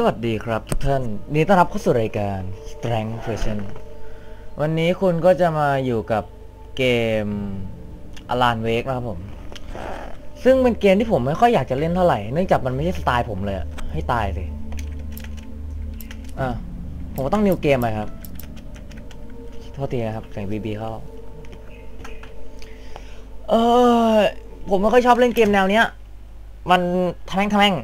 สวัสดีครับทุกท่านยินดีต้อนรับเข้าสู่รายการ Strength Version วันนี้คุณก็จะมาอยู่กับเกม Alan Wake นะครับผม ซึ่งเป็นเกมที่ผมไม่ค่อยอยากจะเล่นเท่าไหร่ เนื่องจากมันไม่ใช่สไตล์ผมเลยให้ตายสิอะผมก็ต้องนิวเกมไปครับ โทษทีนะครับเสียงบีบีเข้า เออผมไม่ค่อยชอบเล่นเกมแนวเนี้ย มันทะแม่งทะแม่ง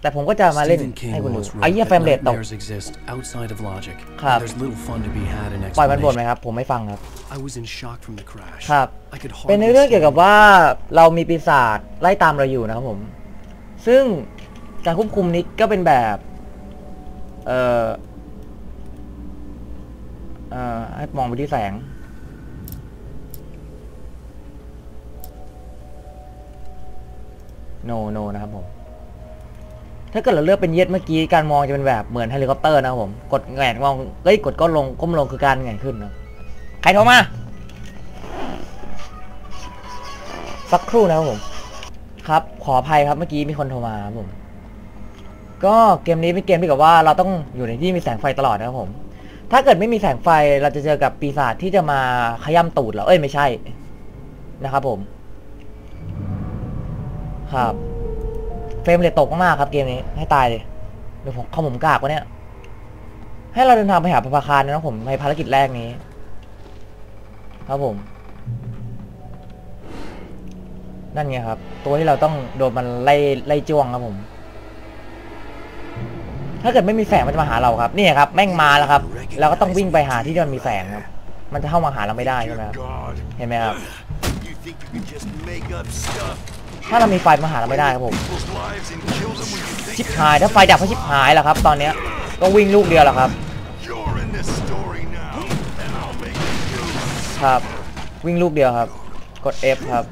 แต่ผมก็จะมาเล่น Stephen King ให้คุณดู once ไอ้ wrote เหี้ย that เฟรมเรทตก nightmares exist outside of logic. ครับ and There's little fun to be had in ปล่อยมันบ่นไหม explanation. ครับ ผมไม่ฟังครับ I was in shock from the crash. ครับ I could เป็นใน hardly เรื่องเกี่ยวกับ stand. ว่าเรามีปีศาจไล่ตามเราอยู่นะครับผม ซึ่งการควบคุมนี้ก็เป็นแบบ เอ่อ เอ่อ ให้มองไปที่แสงโนโนนะครับผม ถ้าเกิดเราเลือกเป็นเย็ดเมื่อกี้การมองจะเป็นแบบเหมือนเฮลิคอปเตอร์นะครับผมกดแหงนมองเอ้ยกดก้มลงก้มลงคือการแหงนขึ้นนะใครโทรมาสักครู่นะครับผม ครับขออภัยครับเมื่อกี้มีคนโทรมาครับผม ก็เกมนี้เป็นเกมที่กับว่าเราต้องอยู่ในที่มีแสงไฟตลอดนะครับผม ถ้าเกิดไม่มีแสงไฟเราจะเจอกับปีศาจที่จะมาขย้ำตูดเราเอ้ยไม่ใช่นะครับผม ครับ เฟรมเรทตกมากๆครับเกมนี้ให้ตายเลยเดี๋ยวผมเข้าผมกากวะเนี่ย ให้เราเดินทางไปหาพระพาคารนะครับผมในภารกิจแรกนี้ ครับผม นั่นไงครับ ตัวที่เราต้องโดนมันไล่ไล่จ้วงครับผม ถ้าเกิดไม่มีแสงมันจะมาหาเราครับนี่ครับ แม่งมาแล้วครับเราก็ต้องวิ่งไปหาที่ที่มันมีแสงครับ มันจะเข้ามาหาเราไม่ได้ใช่ไหมครับเห็นไหมครับ ถ้าเรามีไฟมาหาเราไม่ได้ครับผมชิบหายถ้าไฟดับก็ชิบหายแล้วครับ ตอนนี้ยก็วิ่งลูกเดียวแหละครับครับ วิ่งลูกเดียวครับ กด F ครับ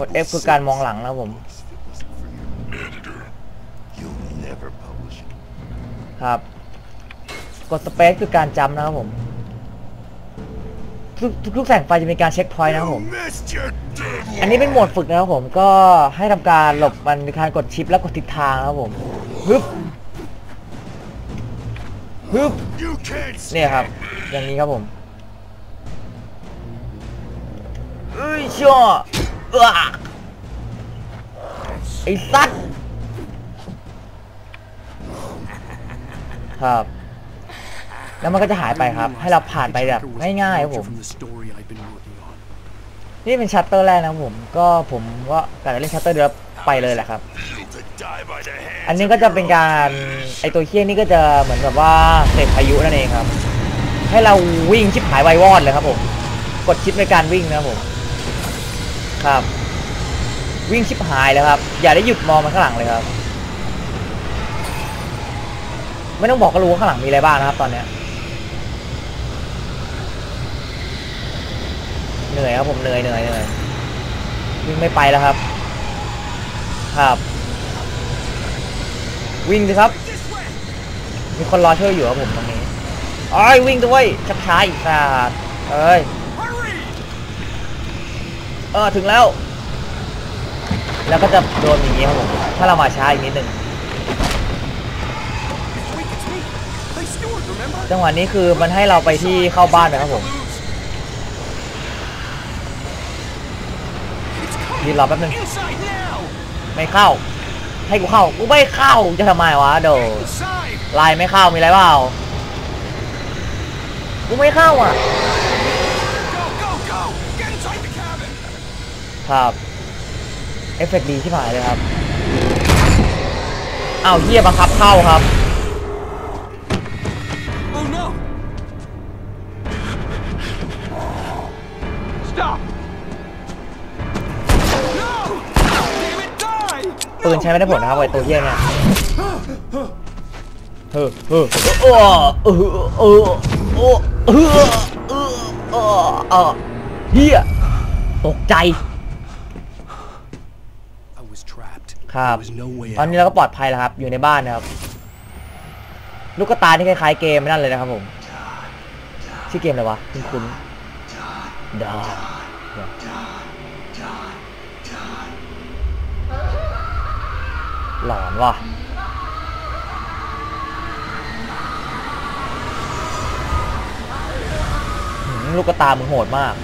กด F คือการมองหลังนะผมครับ กดสเปซคือการจำนะครับผม ทุกทุกทุกแสงไฟจะมีการเช็คพอยต์นะครับผม You missed your อันนี้เป็นโหมดฝึกนะครับผมก็ให้ทำการหลบมันในการกดชิปแล้วกดทิศทางนะครับผมฮึบฮึบ You can't เนี่ยครับ อย่างนี้ครับผมเอ้ยชั่วเอ้อไอ้สัตว์ครับ แล้วมันก็จะหายไปครับ ให้เราผ่านไปแบบง่ายๆครับผม นี่เป็นชัตเตอร์แรกนะครับผม ก็ผมก็การเล่นชัตเตอร์เดียวไปเลยแหละครับ อันนี้ก็จะเป็นการไอตัวเคี้ยนี่ก็จะเหมือนกับว่าเสพพายุนั่นเองครับ ให้เราวิ่งชิบหายไววอดเลยครับผม กดชิปในการวิ่งนะครับผม ครับ วิ่งชิบหายเลยครับ อย่าได้หยุดมองมันข้างหลังเลยครับไม่ต้องบอกก็รู้ว่าข้างหลังมีอะไรบ้างนะครับตอนเนี้ย เหนื่อยครับผมเหนื่อยเหนื่อยเหนื่อยวิ่งไม่ไปแล้วครับ ครับ วิ่งสิครับ มีคนรอช่วยอยู่ครับผมตรงนี้โอ้ยวิ่งด้วยชักช้าอีกสัตว์เอ้ยเออถึงแล้ว แล้วก็จะโดนอย่างนี้ครับผมถ้าเรามาช้าอีกนิดหนึ่งจังหวะนี้คือมันให้เราไปที่เข้าบ้านนะครับผม ยืนรอแป๊บนึงไม่เข้า ให้กูเข้ากูไม่เข้าจะทำไมวะโด Inside! ไลน์ไม่เข้ามีอะไรเปล่ากูไม่เข้าอะครับเอฟเฟกต์ดีที่หายเลยครับอ้าวเฮียบังคับเข้าครับ ใช้ไม่ได้ผลนะครับไอตัวเยี่ยเนี่ยเออเฮ้อโอ้เออเออโอ้เออเออเออเฮียตกใจครับตอนนี้เราก็ปลอดภัยแล้วครับ อยู่ในบ้านนะครับ ลูกตาที่คล้ายๆเกมนั่นเลยนะครับผม ชื่อเกมอะไรวะ คุณคุณดา หลอนว่ะหืมลูกกระตามึงโหดมาก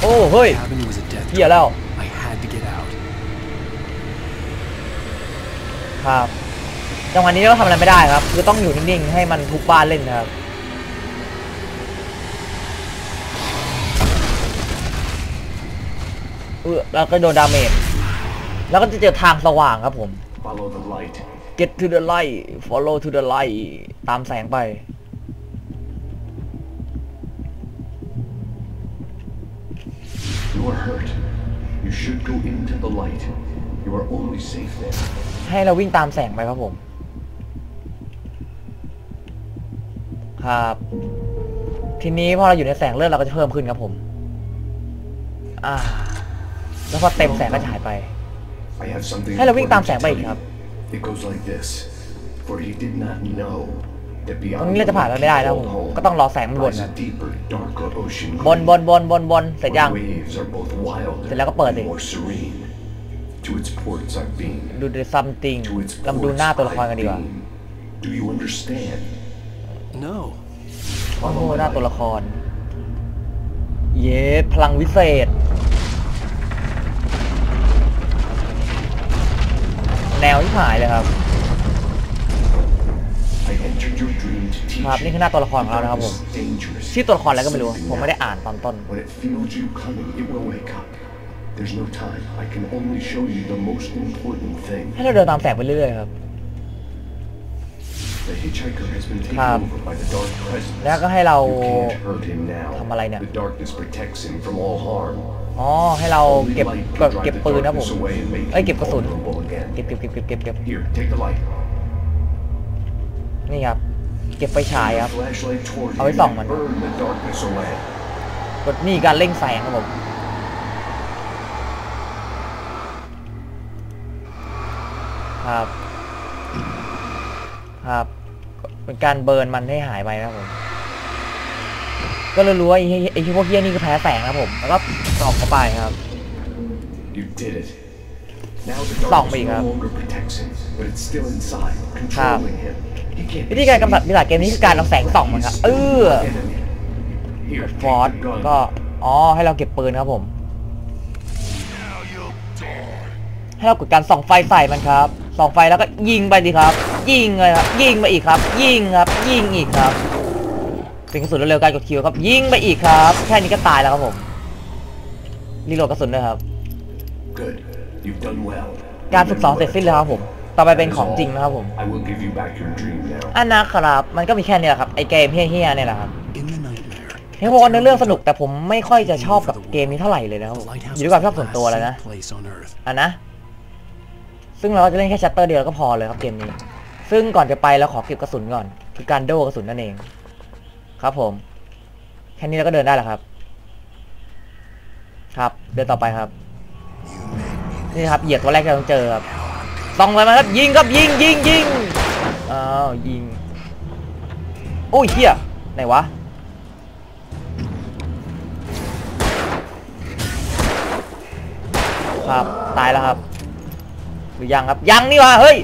โอ้เฮ้ย Cabin was a death เหี้ยแล้ว I had to get out. ครับจังหวะนี้เราทำอะไรไม่ได้ครับ คือต้องอยู่นิ่งๆ ให้มันทุบบ้านเล่นนะครับ เออแล้วก็โดนดาเมจแล้วก็จะเจอทางสว่างครับผม Follow the light. get to the light follow to the light ตามแสงไป You are hurt. You should go into the light. You are only safe there. ให้เราวิ่งตามแสงไปครับผม ครับ ทีนี้พอเราอยู่ในแสงเลือดเราก็จะเพิ่มขึ้นครับผม อ่า แล้วพอเต็มแสงก็จะหายไป I have something ให้เราวิ่งตามแสง important ไป to อีก tell ครับ you. It goes like this. For he did not know that ต beyond รงนี้เราจะผ่านไปไม่ได้นะผมก็ต้องรอแสงมันบน lies นะ a deeper, darker ocean บนบนบนบนบนเสร็จ where ยัง waves are both wilder เสร็จแล้วก็เปิดดิ and more serene. To its ports I've been. ดู the something To its เรามาดู ports หน้าตัวละครกัน I've ดีกว่า been. Do you understand? No. โอ้โหหน้าตัวละคร เย้พลังวิเศษ แนวที่หายเลยครับ I entered your dream to teach ครับนี่คือหน้าตัวละครของเรานะครับผม Darkness is dangerous. ชื่อตัวละครอะไรก็ไม่รู้ ผมไม่ได้อ่านตอนต้น When it feels you coming, it will wake up. There's no time. I can only show you the most important thing. ให้เราเดินตามแสงไปเรื่อยๆครับ The hitchhiker has been taken ครับ over by the dark presence. แล้วก็ให้เรา You can't hurt him now. ทำอะไรเนี่ย The darkness protects him from all harm. อ๋อ ให้เรา Only เก็บ light เก็บ can drive เก็บ the ปืนนะผม darkness away and make เอ้ย him เก็บกระสุน vulnerable again. เก็บเก็บเก็บเก็บเก็บเก็บ Here, take the light. นี่ครับ เก็บไฟฉายครับ Flashlight toward เอาไว้ him ส่อง and มัน burn the darkness away. กดนี่การเร่งแสงครับผมครับ ครับ เป็นการเบิร์นมันให้หายไปนะครับผม ก็เลยรู้ว่าไอ้เหี้ยไอ้ที่พวกเฮี้ยนี่คือแพ้แสงครับผม แล้วก็ส่องเข้าไปครับ You did it. Now the ส่องไป darkness อีกค no รับ longer protects him, but it's still inside, ครับ controlling him. He can't วิ be ธีการ seen. กำจัดวิลาเกมนี้คือการเอาแสงส่องมันครับ เออ Enemy. Here, ฟอร์ส take the gun. ก็ อ๋อ ให้เราเก็บปืนครับผม ให้เรากดการส่องไฟใส่มันครับ ส่องไฟแล้วก็ยิงไปดีครับ ยิงเลยครับ ยิงไปอีกครับ ยิงครับ ยิงอีกครับ สิ่งกระสุนเร็วๆการกดคิวครับ ยิงไปอีกครับ แค่นี้ก็ตายแล้วครับผมรีโหลดกระสุนด้วยครับ Good. You've done well. การฝึกซ้อมเสร็จสิ้นแล้วครับผม ต่อไปเป็นของจริงนะครับผม I will give you back your dream now. อันนะครับ มันก็มีแค่นี้แหละครับ ไอเกมเฮี้ยๆเนี่ยแหละครับ In the nightmare. เฮ้ยบอกว่าเนื้อเรื่องสนุกแต่ผมไม่ค่อยจะชอบกับเกมนี้เท่าไหร่เลยนะครับ The ผม lighthouse อยู่ด้วย was ความช the อบส่วนตัว last แล้วนะ safe place on Earth. อะนะ ซึ่งเราก็จะเล่นแค่ชัตเตอร์เดียวก็พอเลยครับเกมนี้ ซึ่งก่อนจะไปเราขอเก็บกระสุนก่อน คือการโดกระสุนนั่นเอง ครับผม แค่นี้เราก็เดินได้แล้วครับ ครับ เดินต่อไปครับ นี่ครับ เหยียบตัวแรกที่เราต้องเจอครับส่องไปมาครับ ยิงครับ ยิงยิงยิงอ้าวยิง โอ้ยเฮียไหนวะ ครับ ตายแล้วครับ หรือยังครับ ยังนี่วะ เฮ้ย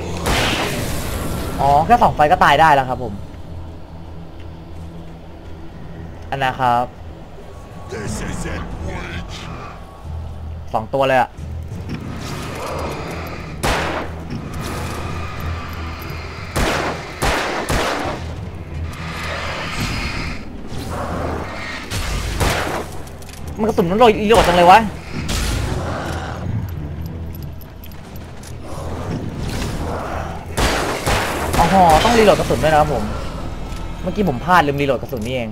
อ๋อ แค่สองไฟก็ตายได้แล้วครับผม อันนะครับสองตัวเลยอะมันกระสุนมันโรยอีโรดจังเลยวะอ๋อต้องรีโหลดกระสุนด้วยนะครับผม เมื่อกี้ผมพลาดลืมรีโหลดกระสุนนี่เอง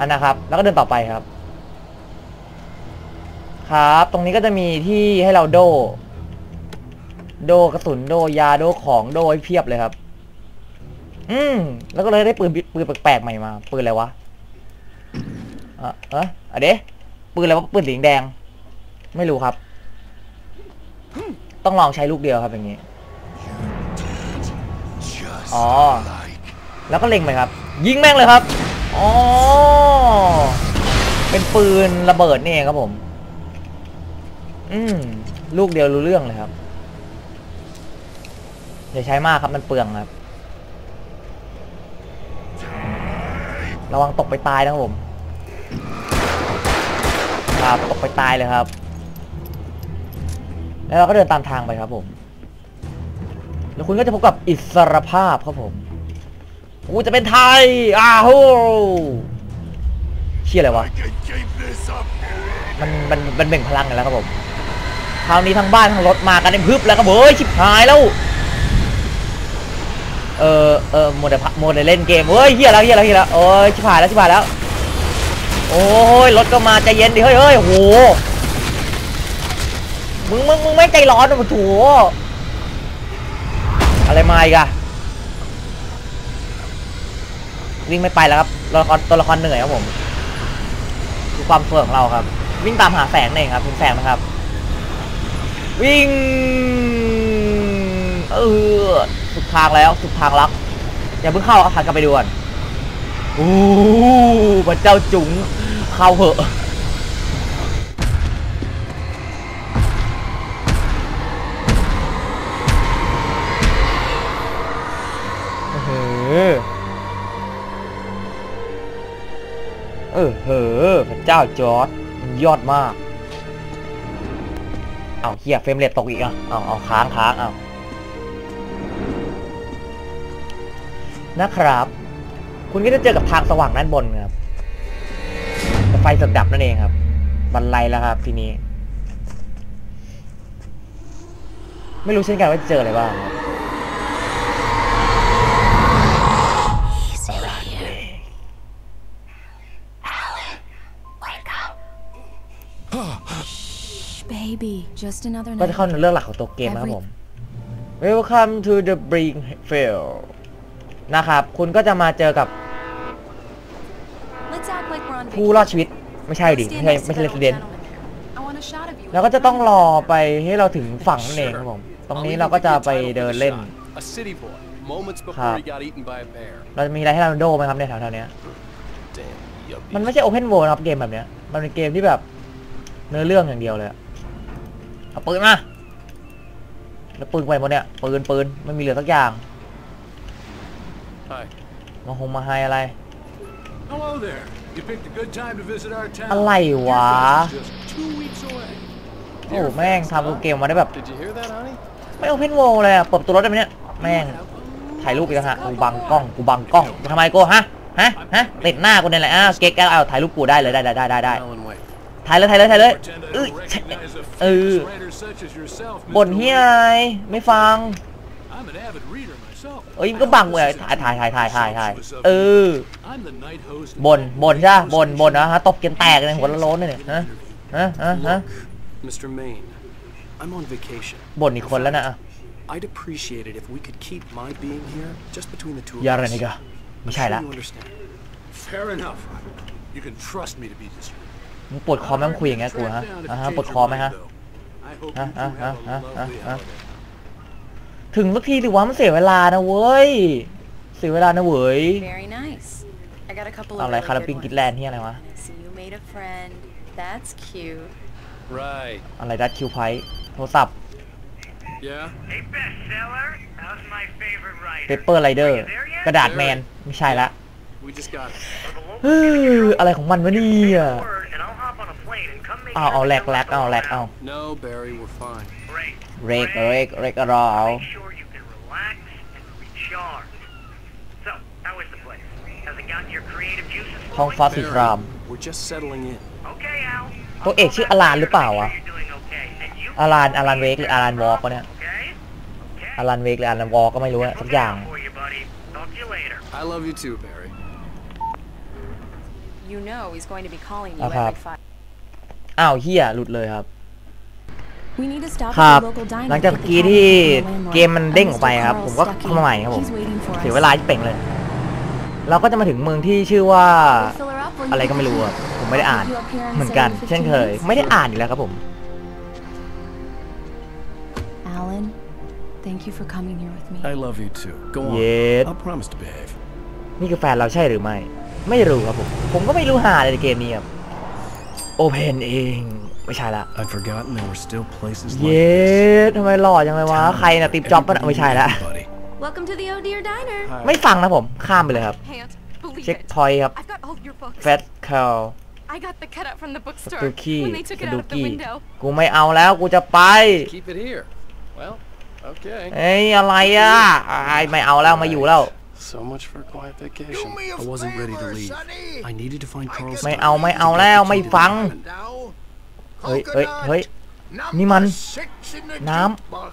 อันนะครับ แล้วก็เดินต่อไปครับ ครับ ตรงนี้ก็จะมีที่ให้เราโด โดกระสุนโดยาโดของโดให้เพียบเลยครับ อืมแล้วก็เลยได้ปืนปืนแปลกๆใหม่มาปืนอะไรวะอะเอะอะเดะปืนอะไรวะปืนสีแดง ไม่รู้ครับ ต้องลองใช้ลูกเดียวครับอย่างนี้อ๋อ แล้วก็เล็งไปครับ ยิงแม่งเลยครับ อ๋อ เป็นปืนระเบิดนี่เองครับผม อืม ลูกเดียวรู้เรื่องเลยครับอย่าใช้มากครับมันเปลืองครับ ระวังตกไปตายนะครับผม ครับตกไปตายเลยครับ แล้วเราก็เดินตามทางไปครับผม แล้วคุณก็จะพบกับอิสรภาพครับผม กูจะเป็นไทยอ้าวโหเชี่ยอะไรวะ มันมันมันเบ่งพลังกันแล้วครับผม คราวนี้ทั้งบ้านทั้งรถมากันในพึบแล้วครับเฮ้ยชิบหายแล้ว เออเออโมเดลโมเดลเล่นเกมเฮ้ยเฮียแล้วเฮียแล้วเฮียแล้วโอ้ยชิบหายแล้วชิบหายแล้ว โอ้ยรถก็มาใจเย็นดิเฮ้ยเฮ้ยโอ้โหมึงมึงมึงไม่ใจร้อนนะมึงถูอะไรมาอีกอะ วิ่งไม่ไปแล้วครับตัวละครตัวละครเหนื่อยครับผมคือความเฟื่องของเราครับ วิ่งตามหาแสงนั่เองครับคุณแสงนะครับ วิ่งเออสุดทางแล้วสุดทางลักอย่าเพิ่งเข้าเอาหันกลับไปด่วนโอ้พระเจ้าจุ๋งเข้าเหอะเออ เออเฮ้อพระเจ้าจอร์ดมันยอดมาก เอาเฮียเฟรมเรทตกอีกอะเอาเอาค้างค้างเอานะครับ คุณก็จะเจอกับทางสว่างด้านบนครับไฟสดดับนั่นเองครับ บันไลแล้วครับทีนี้ ไม่รู้เช่นกันว่าจะเจออะไรบ้างครับ ก็จะ night. เข้าในเรื่องหลักของตัวเกมนะครับผม Welcome to the Brink Field นะครับ คุณก็จะมาเจอกับ Let's act like we're on ผู้รอดชีวิต ไม่ใช่ดิ ไม่ Stand ใช่ next to ไม่ใช่ that เรส old เดน gentleman. I want a shot of you. แล้วก็จะต้องรอไปให้เราถึงฝั่งนั่นเองครับผม ตรงนี้เราก็จะไปเดินเล่น A city boy, moments before Huh. he got eaten by a bear. เราจะมีอะไรให้เราโดไหมครับเนี่ยแถวๆเนี้ย Damn, yuppie. มันไม่ใช่โอเพน r l d นะครับเกมแบบเนี้ย มันเป็นเกมที่แบบ เนื้อเรื่องอย่างเดียวเลยอะเอาปืนมาแล้วปืนไปหมดเนี่ยปืนปืนไม่มีเหลือสักอย่าง Hi. มาหงมาไฮอะไร Hello there. You picked a good time to visit our town. อะไรวะ Your fest is just two weeks away. โอ้แม่งทำตัวเกมมาได้แบบ Did you hear that, honey? ไม่โอเพน r l d เลยอะเปิดประตัวรถได้ไหมเนี่ยแม่งถ่ายรูปอีกแล้วฮะกูบังกล้องกูบังกล้องทำไมกูฮะฮะฮะติดหน้ากูเนี่ยแหละอ้าวเก๊กแกเอาถ่ายรูปกูได้เลยได้ได้ได้ได้ ได้ Alan Wake. ถ่ายเลยถ่ายเลยถ่ายเลย Pretend I เอ้ย don't ใช่ recognize a เออ famous writer such as yourself, Mr. บ่นเฮียอะไรไม่ฟัง I'm an avid reader myself. เอ้ยมันก็บังเว้ยถ่ายถ่ายถ่ายถ่ายถ่ายถ่ายเออ I'm the night host. บ่นบ่นใช่ปะบ่นบ่นนะฮะตบเกนแตกเลยหัวละโล้นเลยเนี่ยฮะฮะฮะฮะ Look, Mr. Maine, I'm on vacation. บ่นอีกคนแล้วนะอะ I'd appreciate it if we could keep my being here just between the two of ยาอะไร us. นี่กะไม่ I'm ใช่ sure ละ you understand. Fair enough. You can trust me to be discreet. มึงปวดคอแม่งคุยอย่างเงี้ยกูฮะ Track down if อะ you ฮะ change ปวด your คอไหม mind, ฮะ though. I hope Huh, you two huh, have huh, a huh, lovely huh, huh. holiday. ถึงสักทีดิวะมันเสียเวลานะเว้ย เสียเวลานะเว้ย Very nice. I got a couple เอา of อะไร really คารา good ปิงกิ ones. ดแลนด์ที่อะไรวะ I see you made a friend. That's cute. Right. อะไรดัตคิวไพโทรศัพท์ Yeah? Hey, bestseller. How's my favorite เป writer? เปอร์ไรเดอร์ กระดาษแมน ไม่ใช่ละ We just got เฮ้ยอะไรของมันวะเนี่ย Word, and I'll hop on a plane and come make เอาเอาแหลกแหลกเอาแหลกเอา No, Barry, we're fine. Great. เรกเรกเรกรอเอา Make sure you can relax and recharge. So, how is the place? Has it gotten your creative juices ท้อง flowing? ฟ้าสีคราม We're just settling in. Okay, Al. ตัวเอกชื่ออลานหรือเปล่าวะ Make sure you're doing okay. And you อลานอลานเวกหรืออลานวอล์กวะเนี่ย okay? Okay. อลานเวกหรืออลานวอล์กก็ไม่รู้อะสัก Look อย่าง out for you, buddy. Talk to you later. I love you too, Barry. You know he's going to be calling you Okay. every five. อ้าวเฮียหลุดเลยครับ We need to stop ค at รับ the local diner หลังจาก to get the กี้ cabin ที่ from the landlord. เกมมันเด้งออกไปครับ Mr. ผมก็ Carl's stuck เข้ามาใหม่ครับผม He's waiting for เสีย us. เวลาที่เป่งเลย เราก็จะมาถึงเมืองที่ชื่อว่า We'll fill her up while you อะไร get ก็ไม่รู้อะ the ผมไม่ได้อ่าน I'll pick you up here in เหมือนกัน say เช่นเคย15ไม่ได้อ่านอยู่แล้วครับผม Alan, thank you for coming here with me. I love you too. Go on. Yes. I'll promise to behave. นี่คือแฟนเราใช่หรือไม่ ไม่รู้ครับผม ผมก็ไม่รู้หาอะไรในเกมนี้ครับ โอเพนเอง ไม่ใช่ละ I'd forgotten there were still places เย้ทำไมหล่อจังเลยวะ ใครน่ะติปจ็อบปะน่ะไม่ใช่ละ buddy. Welcome to the Oh Dear Diner. ไม่ฟังนะผม ข้ามไปเลยครับ Can't believe เช็ค it. พอยต์ครับ I've got all your books. แฟตคาร์ I got the cutout from the ส bookstore ตูกี้ when they took ส it ตู out of the กี้ window. กูไม่เอาแล้วกูจะไป Keep it here. Well, okay. เอ้ยอะไรอะไอ้ายไม่เอาแล้วไมาอยู่แล้ว So much for a quiet Do vacation. me a I wasn't ready to favor, leave. Sonny. I needed to find I Carl's get ไม่เอาไม่เอาแล้วไม่ฟัง Now, เฮ้ยเฮ้ย coconut เฮ้ย number นี่มัน six in the น้ jukebox.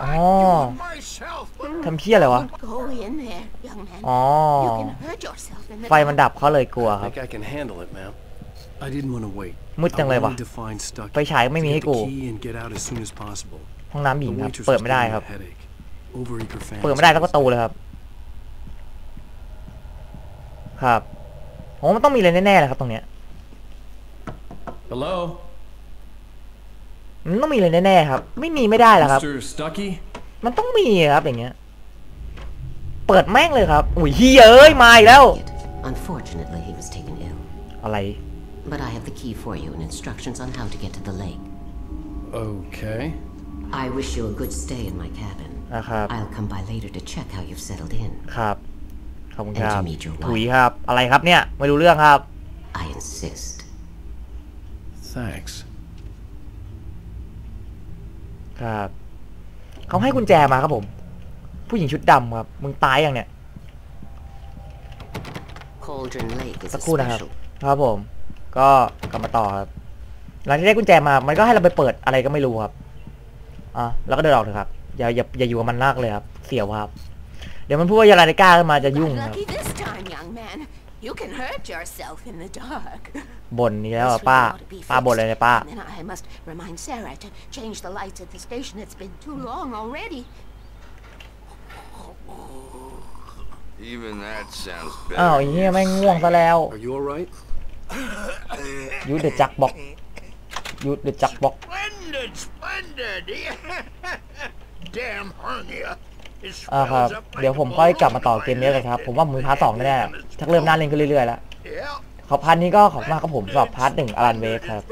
อ๋อ I'd do it myself, but ทำเพี้ยอะไรวะ Go in there, young man. อ๋อ You can hurt yourself in the ไฟมันดับเขาเลยกลัว I ครับ think I can handle it, ma'am. I didn't want to wait. มืดจังเลย I ว่ะ wanted to find Stucky. ไฟฉายไม่มี to ให้ get กู the key and get out as soon as possible. ห้องน้ำหญิ The งครับ waitress เปิด was ไม่ได้ giving ครับ me a headache. Overeager fans. เปิดไม่ได้สักประตูเลยครับ ครับผมว่ามันต้องมีอะไรแน่ๆเลยครับตรงเนี้ย Hello? มันต้องมีอะไรแน่ๆครับ ไม่มีไม่ได้แล้วครับ Mr. Stucky? มันต้องมีครับอย่างเงี้ย เปิดแม่งเลยครับ อุ้ยเฮ้ยเอ้ยมาอีกแล้ว Unfortunately, he was taken ill. อะไร But I have the key for you and instructions on how to get to the lake. Okay. I wish you a good stay in my cabin. นะครับ I'll come by later to check how you've settled in. ครับ ขอบคุณครับ And to meet your wife. ถุยครับ อะไรครับเนี่ย ไม่รู้เรื่องครับ I insist. Thanks. ครับเขาให้กุญแจมาครับผม ผู้หญิงชุดดำครับ มึงตายยังเนี่ย Cauldron Lake is สั a กครู่นะครับ special. ครับผม ก็กลับมาต่อครับ หลังที่ได้กุญแจมา มันก็ให้เราไปเปิดอะไรก็ไม่รู้ครับ อะ แล้วก็เดินออกเถอะครับ อย่าอย่าอย่าอยู่กับมันมากเลยครับ เสียวครับ เดี๋ยวมันพูดว่ายาลานิก้าขึ้นมาจะยุ่งครับ Lucky this time, young man. You can hurt yourself in the dark. บ่นนี่แล้วอะ This ป้า really ought to be ป้าบ่น fixed. เลยเนี่ยป้า And then I must remind Sarah to change the lights at the station. It's been too long already. even that sounds อ้าว better. ไอ้เหี้ยแม่งง่วงซะแล้ว Are you alright? ยูดเดอะจักบ็อกยูดเดอะจักบ็อก Splendid, splendid. Damn hernia. อ่าครับ เดี๋ยวผมค่อยกลับมาต่อเกมนี้กันครับ ผมว่าผมมีพาร์ทสองแน่ๆชักเริ่มน่าเล่นขึ้นเรื่อยๆแล้ว ขอพาร์ทนี้ก็ขอบมากครับผมสำหรับพาร์ทหนึ่งอลันเวกครับ